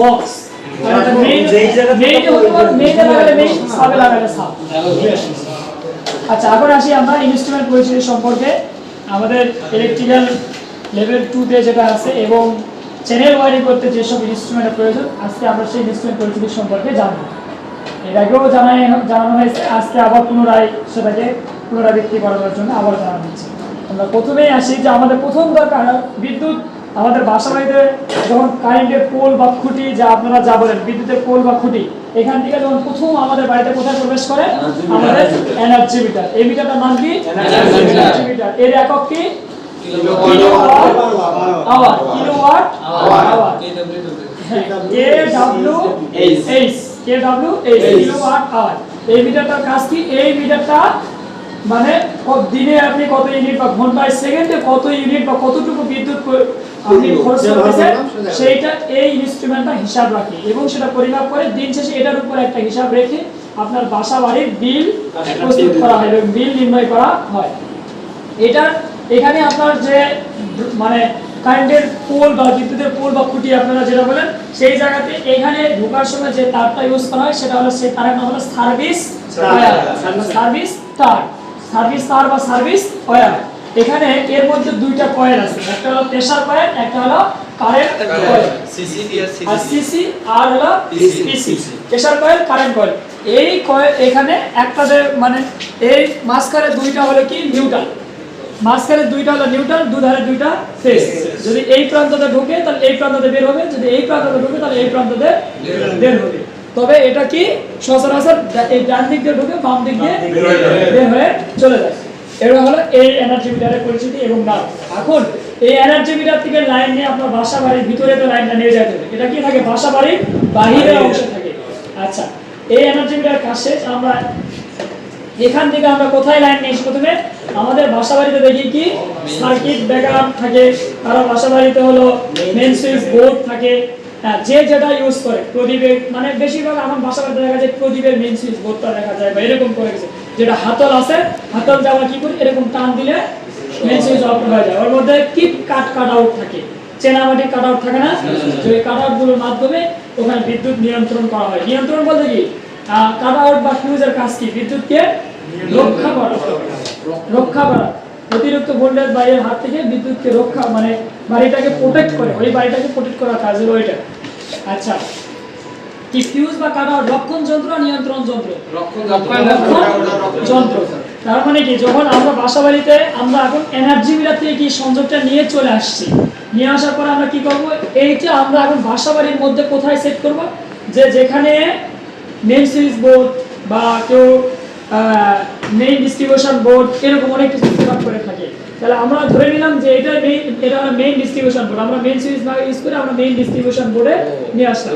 Box আচ্ছা এখন আসি আমরা ইনস্ট্রুমেন্ট পরিচিতি সম্পর্কে। আমাদের ইলেকট্রিক্যাল লেভেল টু তে যেটা আছে এবং চ্যানেল ওয়ারিং করতে যেসব ইনস্ট্রুমেন্টের প্রয়োজন আজকে আমরা সেই ইনস্ট্রুমেন্ট পরিচিতি সম্পর্কে জানব। এর আগেও জানাই জানানো হয়েছে আজকে আবার পুনরায় সেটাকে পুনরাবৃত্তি করানোর জন্য আবার জানানো হচ্ছে। আমরা প্রথমেই আসি যে আমাদের প্রথম দরকার বিদ্যুৎ আমাদের বাসা বাড়িতে যখন কারেন্টের পোল বা খুঁটি যা আপনারা যা বলেন বিদ্যুতের পোল বা খুঁটি এখান থেকে যখন প্রথম আমাদের বাড়িতে কোথায় প্রবেশ করে? আমাদের এনার্জি মিটার এই মিটারটার নাম কি? এনার্জি মিটার এর একক কি? Kilowatt hour kilowatt hour K W H K W H kilowatt hour এই মিটারটার কাজ কি? এই মিটারটা মানে দিনে আপনি কত ইউনিট বা ঘন্টায় সেকেন্ডে কত ইউনিট বা কতটুকু বিদ্যুৎ আপনি খরচ করতেছেন সেইটা এই ইনস্ট্রুমেন্টটা হিসাব রাখে এবং সেটা পরিমাপ করে দিন শেষে এটার উপর একটা হিসাব রেখে আপনার বাসা বাড়ির বিল প্রস্তুত করা হয় এবং বিল নির্ণয় করা হয়। এটা এখানে আপনার যে মানে কারেন্টের পোল বা বিদ্যুতের পোল বা খুঁটি আপনারা যেটা বলেন সেই জায়গাতে এখানে ঢোকার সময় যে তারটা ইউজ করা হয় সেটা হলো সেই তারের নাম হলো সার্ভিস সার্ভিস তার সার্ভিস তার বা সার্ভিস ওয়্যার এখানে এর মধ্যে দুইটা কয়েল আছে। একটা হলো প্রেসার কয়েল একটা হলো কারেন্ট কয়েল আর সিসি আর হলো PC pressure coil current coil এই কয়েল এখানে একটা যে মানে এই মাঝখানে দুইটা হলো কি? নিউট্রাল মাঝখানে দুইটা হলো নিউট্রাল দুধারে দুইটা ফেজ যদি এই প্রান্ততে ঢোকে তাহলে এই প্রান্ততে বের হবে। যদি এই প্রান্ততে ঢোকে তাহলে এই প্রান্ততে বের হবে। তবে এটা কি সচরাচর এই ডান দিক দিয়ে ঢোকে বাম দিক দিয়ে বের হয়ে চলে যায়। এটা হলো এই এনার্জি মিটারের পরিচিতি এবং নাম। এখন এই এনার্জি মিটার থেকে লাইন নিয়ে আপনার বাসা বাড়ির ভিতরে তো লাইনটা নিয়ে যেতে হবে। এটা কি থাকে? বাসা বাড়ির বাহিরের অংশে থাকে। আচ্ছা এই এনার্জি মিটার কাজ শেষ। আমরা এখান থেকে আমরা কোথায় লাইন নিয়েছি প্রথমে আমাদের বাসা বাড়িতে দেখি কি? সার্কিট ব্রেকার থাকে। কারও বাসা বাড়িতে হলো মেন সুইচ বোর্ড থাকে। হ্যাঁ, যে যেটা ইউজ করে প্রদীপের মানে বেশিরভাগ দেখা যায় প্রদীপের মেন সুইচ বোর্ডটা দেখা যায় বা এরকম করে গেছে যেটা হাতল আছে হাতল যাওয়া কি করি? এরকম টান দিলে মেন সুইচ অফ হয়ে যায়। ওর মধ্যে কাট কাট আউট থাকে। চেনামাটি কাট আউট থাকে না? কাট মাধ্যমে ওখানে বিদ্যুৎ নিয়ন্ত্রণ করা হয়। নিয়ন্ত্রণ বলতে কি? কাট আউট বা ফিউজের কাজ কি? বিদ্যুৎকে রক্ষা করা। রক্ষা করা। অতিরিক্ত ভোল্টেজ বাইরের হাত থেকে বিদ্যুৎকে রক্ষা মানে বাড়িটাকে প্রোটেক্ট করে ওই বাড়িটাকে প্রোটেক্ট করার কাজ হলো ওইটা। আচ্ছা। কি ফিউজ বা রক্ষণ যন্ত্র নিয়ন্ত্রণ যন্ত্র? রক্ষণ যন্ত্র। তার মানে কি যখন আমরা বাসা বাড়িতে আমরা এখন এনার্জি মিটার থেকে কি সংযোগটা নিয়ে চলে আসছি নিয়ে আসার পরে আমরা কি করব? এইটা আমরা এখন বাসা বাড়ির মধ্যে কোথায় সেট করব? যে যেখানে মেন সুইচ বোর্ড বা কেউ মেইন ডিস্ট্রিবিউশন বোর্ড এরকম অনেক কিছু সেট করে থাকে। তাহলে আমরা ধরে নিলাম যে এটা মেইন এটা হলো মেইন ডিস্ট্রিবিউশন বোর্ড আমরা মেইন সুইচ না ইউজ করে আমরা মেইন ডিস্ট্রিবিউশন বোর্ডে নিয়ে আসলাম।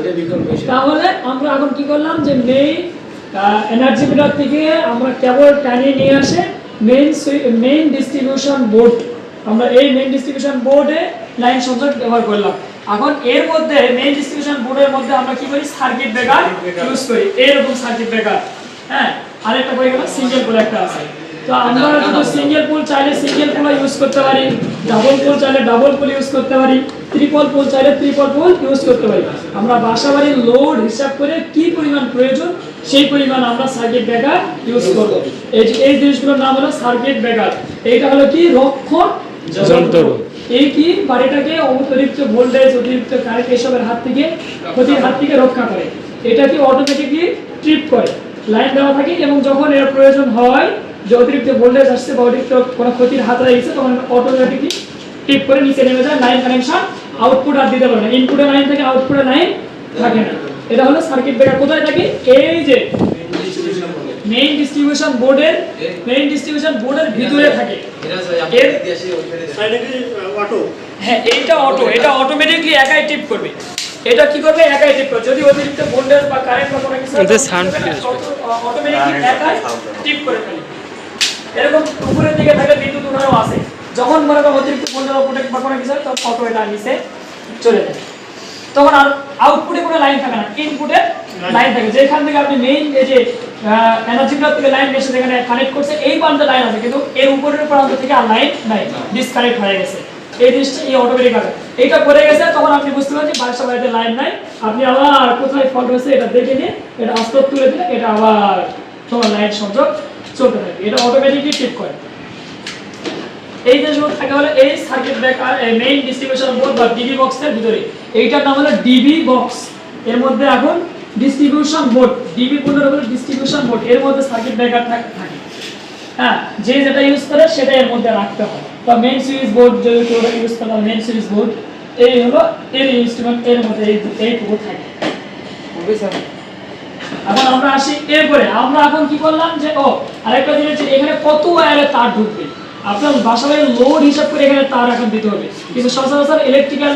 তাহলে আমরা এখন কি করলাম যে মেইন এনার্জি মিটার থেকে আমরা কেবল টানিয়ে নিয়ে আসে মেইন মেইন ডিস্ট্রিবিউশন বোর্ড আমরা এই মেইন ডিস্ট্রিবিউশন বোর্ডে লাইন সংযোগ ব্যবহার করলাম। এখন এর মধ্যে মেইন ডিস্ট্রিবিউশন বোর্ডের মধ্যে আমরা কি করি? সার্কিট ব্রেকার ইউজ করি। এরকম সার্কিট ব্রেকার হ্যাঁ আরেকটা হয়ে গেল সিঙ্গেল পোল একটা আছে। তো আমরা যদি সিঙ্গেল পুল চাইলে সিঙ্গেল পোল ইউজ করতে পারি ডাবল পুল চাইলে ডাবল পুল ইউজ করতে পারি ট্রিপল পুল চাইলে ট্রিপল পুল ইউজ করতে পারি। আমরা বাসা বাড়ির লোড হিসাব করে কি পরিমাণ প্রয়োজন সেই পরিমাণ আমরা সার্কিট ব্রেকার ইউজ করব। এই এই জিনিসগুলোর নাম হলো সার্কিট ব্রেকার এইটা হলো কি? রক্ষণ যন্ত্র। এই কি? বাড়িটাকে অতিরিক্ত ভোল্টেজ অতিরিক্ত কারেন্ট এসবের হাত থেকে ক্ষতির হাত থেকে রক্ষা করে। এটা কি অটোমেটিকলি ট্রিপ করে। লাইন দেওয়া থাকে এবং যখন এর প্রয়োজন হয় যে অতিরিক্ত ভোল্টেজ আসছে বা অতিরিক্ত কোনো ক্ষতির হাত লাগিয়েছে তখন অটোমেটিকলি টিপ করে নিচে নেমে যায় লাইন কানেকশন আউটপুট আর দিতে পারে না। ইনপুটে লাইন থাকে আউটপুটে লাইন থাকে না। এটা হলো সার্কিট ব্রেকার কোথায় থাকে? এই যে মেইন ডিস্ট্রিবিউশন বোর্ডের মেইন ডিস্ট্রিবিউশন বোর্ডের ভিতরে থাকে। কি হ্যাঁ এইটা অটো এটা অটোমেটিকলি একাই টিপ করবে। এটা কি করবে? একাই টিপ করবে। যদি অতিরিক্ত ভোল্টেজ বা কারেন্ট বা কোনো কিছু অটোমেটিকলি একাই টিপ করে ফেলে। এরকম উপরের দিকে থাকে বিদ্যুৎ উঠানো আছে। যখন মনে করো অতিরিক্ত ভোল্টেজ প্রোটেক্ট বা কোনো কিছু তখন অটো এটা নিচে চলে যায়। তখন আর আউটপুটে কোনো লাইন থাকে না ইনপুটে লাইন থাকে। যেখান থেকে আপনি মেইন এই যে এনার্জি প্লাস থেকে লাইন এসে যেখানে কানেক্ট করছে এই প্রান্তে লাইন আছে। কিন্তু এর উপরের প্রান্ত থেকে আর লাইন নাই ডিসকানেক্ট হয়ে গেছে। এই জিনিসটা এই অটোমেটিক হবে এইটা করে গেছে তখন আপনি বুঝতে পারছেন বাসা বাড়িতে লাইন নাই। আপনি আবার কোথায় ফল্ট হয়েছে এটা দেখে নিয়ে এটা আস্তে তুলে দিলে এটা আবার তোমার লাইন সংযোগ চলতে থাকে, এটা অটোমেটিকলি ঠিক করে। এই জিনিসগুলো থাকে হলো এই circuit breaker main distribution board বা ডিবি বক্সের ভিতরে, এইটার নাম হলো ডিবি বক্স এর মধ্যে এখন ডিস্ট্রিবিউশন বোর্ড ডিবি বোর্ডের উপরে ডিস্ট্রিবিউশন বোর্ড এর মধ্যে সার্কিট ব্রেকার থাকে হ্যাঁ যে যেটা ইউজ করে সেটা এর মধ্যে রাখতে হয়। তো মেইন সুইচ বোর্ড যদি কেউ ইউজ করে মেইন সুইচ বোর্ড এই হলো এর ইনস্ট্রুমেন্ট এর মধ্যে এই এইটুকু থাকে। এখন আমরা আসি এরপরে। আমরা এখন কি করলাম যে, ও, আরেকটা জিনিস এখানে কত ওয়্যারে তার ঢুকবে। আপনার বাসায় লোড হিসাব করে এখানে তার এখন দিতে হবে। কিন্তু সচরাচর ইলেকট্রিক্যাল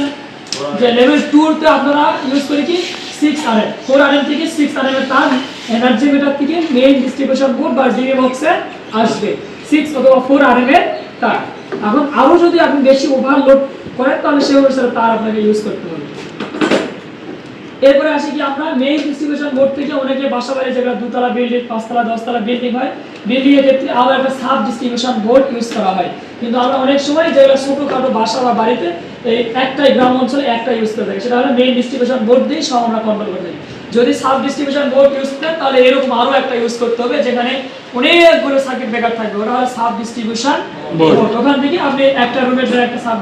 যে লেভেল টুতে আপনারা ইউজ করে কি? Six R M four R M থেকে সিক্স আর এম এর তার এনার্জি মিটার থেকে মেইন ডিস্ট্রিবিউশন বোর্ড বা ডিবি বক্সে আসবে। সিক্স অথবা ফোর আর এম এর তার। এখন আরও যদি আপনি বেশি ওভারলোড করেন, তাহলে সেই অনুসারে তার আপনাকে ইউজ করতে হবে। এরপরে আসি কি আমরা মেইন ডিস্ট্রিবিউশন বোর্ড থেকে অনেকে বাসা বাড়ি যেগুলো দুতলা বিল্ডিং পাঁচতলা দশতলা বিল্ডিং হয়। বিল্ডিং এর ক্ষেত্রে আবার একটা সাব ডিস্ট্রিবিউশন বোর্ড ইউজ করা হয়। কিন্তু আমরা অনেক সময় যেগুলো ছোটোখাটো বাসা বা বাড়িতে এই একটাই গ্রাম অঞ্চলে একটা ইউজ করে থাকি। সেটা হলো মেইন ডিস্ট্রিবিউশন বোর্ড দিয়ে সব আমরা কন্ট্রোল করে থাকি। যদি সাব ডিস্ট্রিবিউশন বোর্ড ইউজ করেন তাহলে এরকম আরও একটা ইউজ করতে হবে যেখানে অনেকগুলো সার্কিট ব্রেকার থাকবে। ওটা হলো সাব ডিস্ট্রিবিউশন বোর্ড ওখান থেকে আপনি একটা রুমের জন্য একটা সাব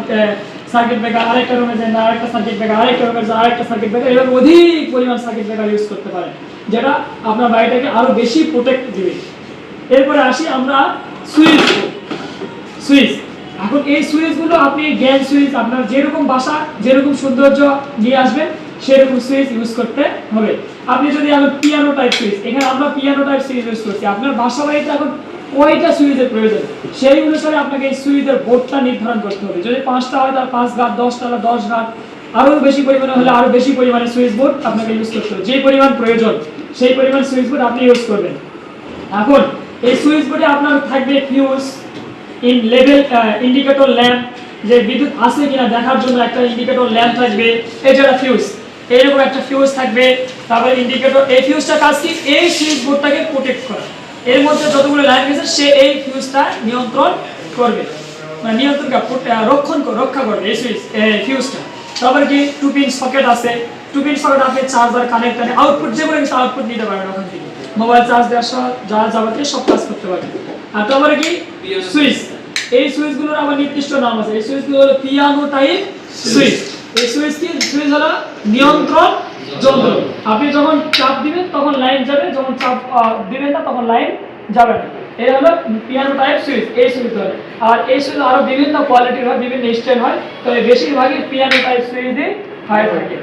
সার্কিট ব্রেকার আরেকটা রুমে যায় না আরেকটা সার্কিট ব্রেকার আরেকটা রুমে যায় আরেকটা সার্কিট ব্রেকার এরকম অধিক পরিমাণ সার্কিট ব্রেকার ইউজ করতে পারেন, যেটা আপনার বাড়িটাকে আরও বেশি প্রোটেক্ট দিবে। এরপরে আসি আমরা সুইচ সুইচ এখন এই সুইচগুলো আপনি গ্যাস সুইচ আপনার যেরকম বাসা, যেরকম সৌন্দর্য নিয়ে আসবেন, সেরকম সুইচ ইউজ করতে হবে। আপনি যদি আমি পিয়ানো টাইপ সুইচ এখানে আমরা পিয়ানো টাইপ সুইচ ইউজ করছি। আপনার বাসা বাড়িতে এখন কয়টা সুইচের প্রয়োজন? সেই অনুসারে আপনাকে এই সুইচের বোর্ডটা নির্ধারণ করতে হবে। যদি পাঁচটা হয় তার পাঁচ ঘাট দশটা হলে দশ ঘাট আরও বেশি পরিমাণে হলে আরও বেশি পরিমাণে সুইচ বোর্ড আপনাকে ইউজ করতে হবে। যে পরিমাণ প্রয়োজন, সেই পরিমাণ সুইচ বোর্ড আপনি ইউজ করবেন। এখন, এই সুইচ বোর্ডে আপনার থাকবে fuse in level indicator lamp যে বিদ্যুৎ আছে কিনা দেখার জন্য একটা ইন্ডিকেটর ল্যাম্প থাকবে একটা ফিউজ এইরকম একটা ফিউজ থাকবে, তারপরে ইন্ডিকেটর এই ফিউজটা কাজ কি এই সুইচ বোর্ডটাকে প্রোটেক্ট করা। এর মধ্যে যতগুলো লাইন গেছে সে এই ফিউজটা নিয়ন্ত্রণ করবে। মানে নিয়ন্ত্রণ রক্ষণ রক্ষা করবে এই সুইচ ফিউজটা তারপরে কি টু পিন সকেট আছে। টু পিন সকেট আপনি চার্জার কানেক্ট আউটপুট যেগুলো কিছু আউটপুট নিতে পারবেন ওখান থেকে। মোবাইল চার্জ দেওয়ার সহ, যা যাবতীয় সব কাজ করতে পারবেন। আর তারপরে কি সুইচ এই সুইচগুলোর আবার নির্দিষ্ট নাম আছে। এই সুইচগুলো হলো পিয়ানো টাইপ সুইচ এই সুইচ কি সুইচ হলো নিয়ন্ত্রণ যন্ত্র আপনি যখন চাপ দিবেন তখন লাইন যাবে যখন চাপ দিবেন না তখন লাইন যাবে না। এই হলো পিয়ানো টাইপ সুইচ এই সুইচ ধরে। আর এই সুইচ আরও বিভিন্ন কোয়ালিটির হয় বিভিন্ন স্টাইল হয় তবে বেশিরভাগই পিয়ানো টাইপ সুইচই হয়ে থাকে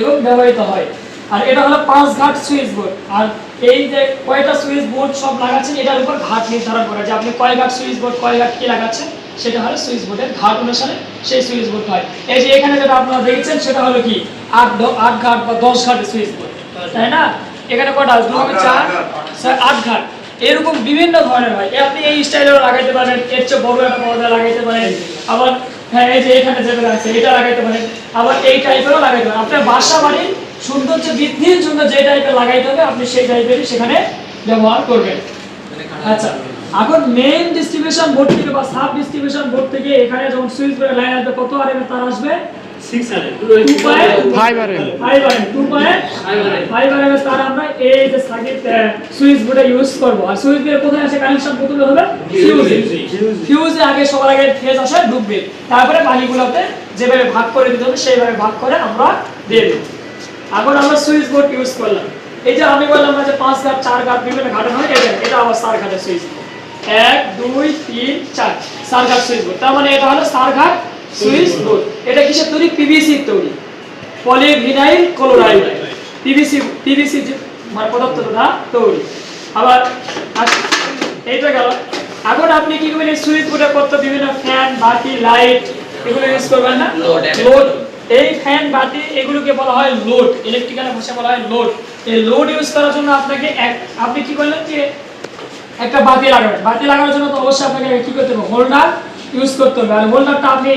এবং ব্যবহৃত হয়। আর এটা হলো পাঁচ ঘাট সুইচ বোর্ড আর এই যে কয়টা সুইচ বোর্ড সব লাগাচ্ছেন এটার উপর ঘাট নির্ধারণ করা। যে আপনি কয় ঘাট সুইচ বোর্ড কয় ঘাট কি লাগাচ্ছেন সেটা হলো সুইচ বোর্ডের ঘাট অনুসারে সেই সুইচ বোর্ড হয়। এই যে এখানে যেটা আপনারা দেখছেন সেটা হলো কি? আট আট ঘাট বা দশ ঘাটের সুইচ বোর্ড তাই না? এখানে কটা দুই চার? ছয় আট ঘাট। এরকম বিভিন্ন ধরনের হয়। আপনি এই স্টাইলেও লাগাইতে পারেন এর চেয়ে বড় একটা পর্দা লাগাইতে পারেন। আবার হ্যাঁ এই যে এখানে যেটা আছে এটা লাগাইতে পারেন। আবার এই টাইপেরও লাগাইতে পারেন। আপনার বাসা বাড়ির সৌন্দর্য বৃদ্ধির জন্য যে টাইপের লাগাইতে হবে আপনি সেই টাইপেরই সেখানে ব্যবহার করবেন। আচ্ছা এখন মেইন ডিস্ট্রিবিউশন বোর্ড থেকে বা সাব ডিস্ট্রিবিউশন বোর্ড থেকে এখানে যখন সুইচ করে লাইন আসবে কত আর তার আসবে? Six hundred two point five R M five আর two point five R M তার আমরা এই যে সার্কিট সুইচ বোর্ডে ইউজ করব। আর সুইচ বোর্ডে কোথায় আসে কানেকশন প্রথমে হবে? ফিউজে ফিউজে আগে সবার আগে ফেজ আসে ঢুকবে। তারপরে বাকিগুলোতে যেভাবে ভাগ করে দিতে হবে সেইভাবে ভাগ করে আমরা দিয়ে দেব। এখন আমরা সুইচ বোর্ড ইউজ করলাম। এই যে আমি বললাম না যে পাঁচ ঘাট চার ঘাট বিভিন্ন ঘাটানো হয় এটা এটা আবার চার ঘাটের সুইচ এক দুই তিন চার। চার ঘাট সুইচ বোর্ড তার মানে এটা হলো চার ঘাট সুইচ বোর্ড এটা কিসের তৈরি? পিভিসি তৈরি। পলিভিনাইল ক্লোরাইড পিভিসি পিভিসি মানে পদার্থটা তৈরি। আবার এইটা গেল। এখন আপনি কি করবেন? এই সুইচ বোর্ডে কত বিভিন্ন ফ্যান বাতি লাইট এগুলো ইউজ করবেন না? লোড এই ফ্যান বাতি এগুলোকে বলা হয় লোড ইলেকট্রিক্যাল ভাষায় বলা হয় লোড এই লোড ইউজ করার জন্য আপনাকে এক- আপনি কি করলেন যে একটা বাতি লাগাবেন। বাতি লাগানোর জন্য তো অবশ্যই আপনাকে কি করতে হবে? হোল্ডার ইউজ করতে হবে। আর হোল্ডারটা আপনি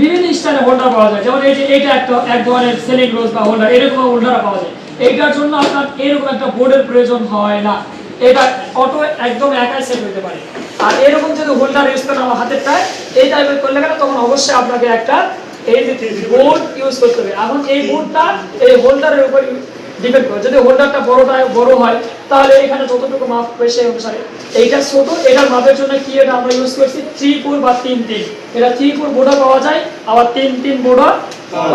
বিভিন্ন স্টাইলে হোল্ডার পাওয়া যায়। যেমন এই যে এটা একটা, এক ধরনের সেলিং রোজ বা হোল্ডার এরকম হোল্ডার পাওয়া যায়। এইটার জন্য আপনার এরকম একটা বোর্ডের প্রয়োজন হয় না। এটা অটো একদম একাই সেট হতে পারে। আর এরকম যদি হোল্ডার ইউজ করেন আমার হাতের টাই এই টাইপের করলে গেলে তখন অবশ্যই আপনাকে একটা এই বোর্ড ইউজ করতে হবে। এখন এই বোর্ডটা এই হোল্ডারের উপর ডিপেন্ড করে। যদি হোল্ডারটা বড়টা বড় হয়, তাহলে এখানে যতটুকু মাপ হবে সেই অনুসারে। এইটা ছোট, এটার মাপের জন্য কি এটা আমরা ইউজ করছি? থ্রি বা তিন তিন। এটা থ্রি বোর্ডও পাওয়া যায়, আবার তিন তিন বোর্ডও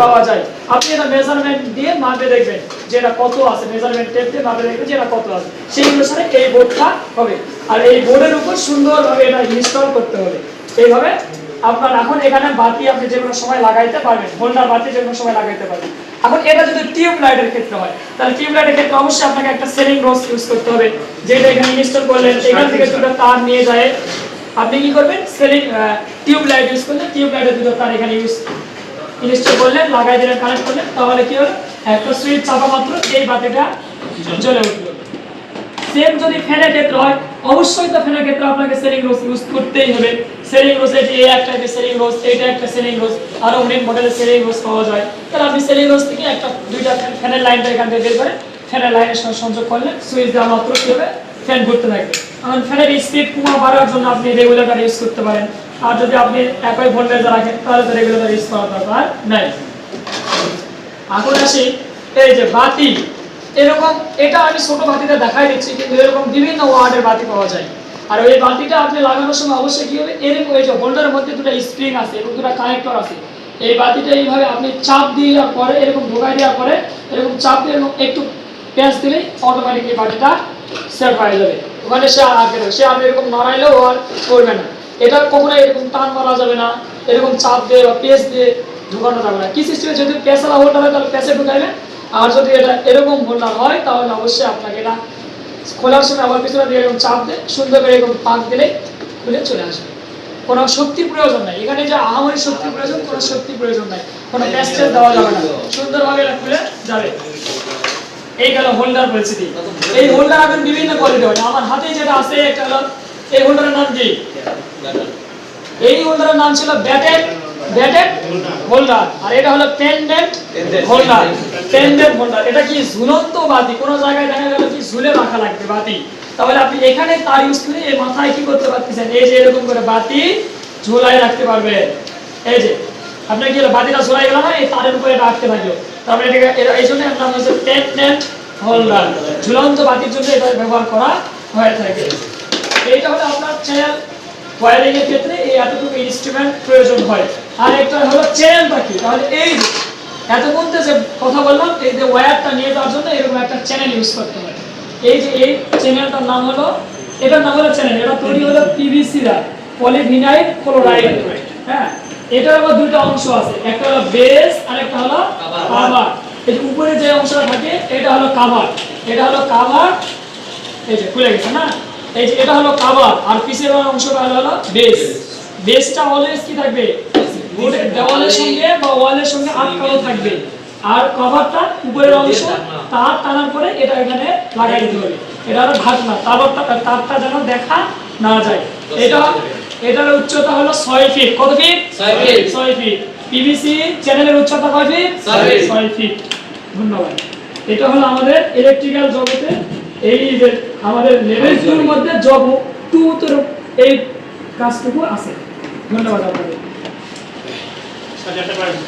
পাওয়া যায়। আপনি এটা মেজারমেন্ট দিয়ে মাপে দেখবেন যে এটা কত আছে। মেজারমেন্ট টেপ দিয়ে মাপে দেখবেন যে এটা কত আছে। সেই অনুসারে এই বোর্ডটা হবে। আর এই বোর্ডের উপর সুন্দরভাবে এটা ইনস্টল করতে হবে। এইভাবে আপনার এখন এখানে বাতি আপনি যে কোনো সময় লাগাইতে পারবেন। হোল্ডার বাতি যে কোনো সময় লাগাইতে পারবেন। এখন এটা যদি টিউব লাইটের ক্ষেত্রে হয় তাহলে টিউব লাইটের ক্ষেত্রে অবশ্যই আপনাকে একটা সেলিং রোজ ইউজ করতে হবে যেটা এখানে ইনস্টল করলেন এখান থেকে দুটো তার নিয়ে যায়। আপনি কি করবেন? সেলিং টিউব লাইট ইউজ করলে টিউব লাইটের দুটো তার এখানে ইউজ ইনস্টল করলেন লাগাই দিলেন কানেক্ট করলেন তাহলে কি হলো? একটা সুইচ চাপা মাত্র এই বাতিটা জ্বলে উঠল। সেম যদি ফ্যানের ক্ষেত্রে হয় অবশ্যই তো ফ্যানের ক্ষেত্রে আপনাকে সেলিং রোজ ইউজ করতেই হবে। সেলিং রোজ যে এই একটা সেলিং রোজ এইটা একটা সেলিং রোজ আরও অনেক মডেলের সেলিং রোজ পাওয়া যায়। তাহলে আপনি সেলিং রোজ থেকে একটা, দুইটা ফ্যানের লাইনটা এখান থেকে বের করে ফ্যানের লাইনের সঙ্গে সংযোগ করলে সুইচ দেওয়া মাত্র কি হবে? ফ্যান ঘুরতে থাকবে। এখন ফ্যানের স্পিড কমা বাড়ার জন্য আপনি রেগুলেটর ইউজ করতে পারেন। আর যদি আপনি একই ভোল্টেজ রাখেন, তাহলে তো রেগুলেটর ইউজ করার দরকার নাই। এখন আসি, এই যে বাতি। এরকম, এটা আমি ছোট বাতিতে দেখাই দিচ্ছি, কিন্তু এরকম বিভিন্ন ওয়ার্ডের বাতি পাওয়া যায়। আর ওই বাতিটা আপনি লাগানোর সময় অবশ্যই কি হবে, এরকম এই যে হোল্ডারের মধ্যে দুটো স্প্রিং আছে এবং দুটো কানেক্টর আছে, এই বাতিটা এইভাবে আপনি চাপ দিয়ে দেওয়ার পরে, এরকম ঢোকাই দেওয়ার পরে, এরকম চাপ দিয়ে এরকম একটু প্যাঁচ দিলেই অটোমেটিক এই বাতিটা সেট হয়ে যাবে। ওখানে সে আর সে আপনি এরকম নড়াইলেও আর করবে না। এটা কখনো এরকম টান মারা যাবে না, এরকম চাপ দিয়ে বা পেঁচ দিয়ে ঢুকানো যাবে না। কি সিস্টেমে যদি পেঁচালা হোল্ডার হয় তাহলে পেঁচে ঢুকাইবেন আর যদি এটা এরকম হোল্ডার হয় তাহলে অবশ্যই আপনাকে এটা খোলার সময় আবার পিছনে দিয়ে এরকম চাপ দিয়ে সুন্দর করে এরকম পাক দিলে খুলে চলে আসবে। কোনো শক্তির প্রয়োজন নাই। এখানে যে আহামরি শক্তির প্রয়োজন কোনো শক্তির প্রয়োজন নাই। কোনো প্যাস্টেল দেওয়া যাবে না। সুন্দরভাবে এটা খুলে যাবে। এই গেল হোল্ডার পরিস্থিতি। এই হোল্ডার এখন বিভিন্ন কোয়ালিটি হয়। আমার হাতে যেটা আছে একটা হলো এই হোল্ডারের নাম কি? এই হোল্ডারের নাম ছিল ব্যাটেড হোল্ডার আর এটা হলো হোল্ডার হোল্ডার এটা কি ঝুলন্ত বাতি? জায়গায় দেখা গেল কি ঝুলে রাখা লাগবে বাতি? তাহলে আপনি এখানে তার ইউজ করে এই মাথায় কি করতে পারতেছেন? এই যে এরকম করে বাতি রাখতে এই যে, আপনি কি হলো, বাতিটা ঝুলাই গেল না? এই তারের উপরে এটা আটকে থাকল। তারপরে এটাকে এর- এই জন্য নাম হচ্ছে পেন্ডেন্ট হোল্ডার ঝুলন্ত বাতির জন্য এটা ব্যবহার করা হয়ে থাকে। এইটা হলো আপনার চ্যানেল এর ক্ষেত্রে এই এতটুকু ইনস্ট্রুমেন্ট প্রয়োজন হয়। আর একটা হলো চ্যানেলটা কি তাহলে এই যে এতক্ষণ যে কথা বললাম এই যে ওয়্যারটা নিয়ে যাওয়ার জন্য এরকম একটা চ্যানেল ইউজ করতে হয়। এই যে এই চ্যানেলটার নাম হলো এটার নাম হলো চ্যানেল এটা তৈরি হলো পিভিসি দা পলিভিনাইল ক্লোরাইড হ্যাঁ এটার আবার দুটো অংশ আছে একটা হলো বেস আর একটা হলো কাভার এই যে উপরে যে অংশটা থাকে এটা হলো কাভার এটা হলো কাভার এই যে খুলে গেছে না? এই যে এটা হলো কাভার আর পিছের অংশটা হলো বেস বেসটা অলওয়েজ কি থাকবে? দেওয়ালের সঙ্গে বা ওয়ালের সঙ্গে আটকানো থাকবে। আর কভারটা উপরের অংশ তার টানার পরে এটা এখানে লাগাই দিতে হবে। এটা হলো ঢাকনা। তারপরটা তারটা যেন দেখা না যায়। এটা এটার উচ্চতা হলো ছয় ফিট কত ফিট ছয় feet। ছয় ফিট পিভিসি চ্যানেলের উচ্চতা কয় ফিট ছয় ফিট ধন্যবাদ। এটা হলো আমাদের ইলেকট্রিক্যাল জগতে। এই যে আমাদের লেভেল টুর মধ্যে জব টু তোর এই কাজটুকু আছে। ধন্যবাদ আপনাদের। সাজাতে পারেন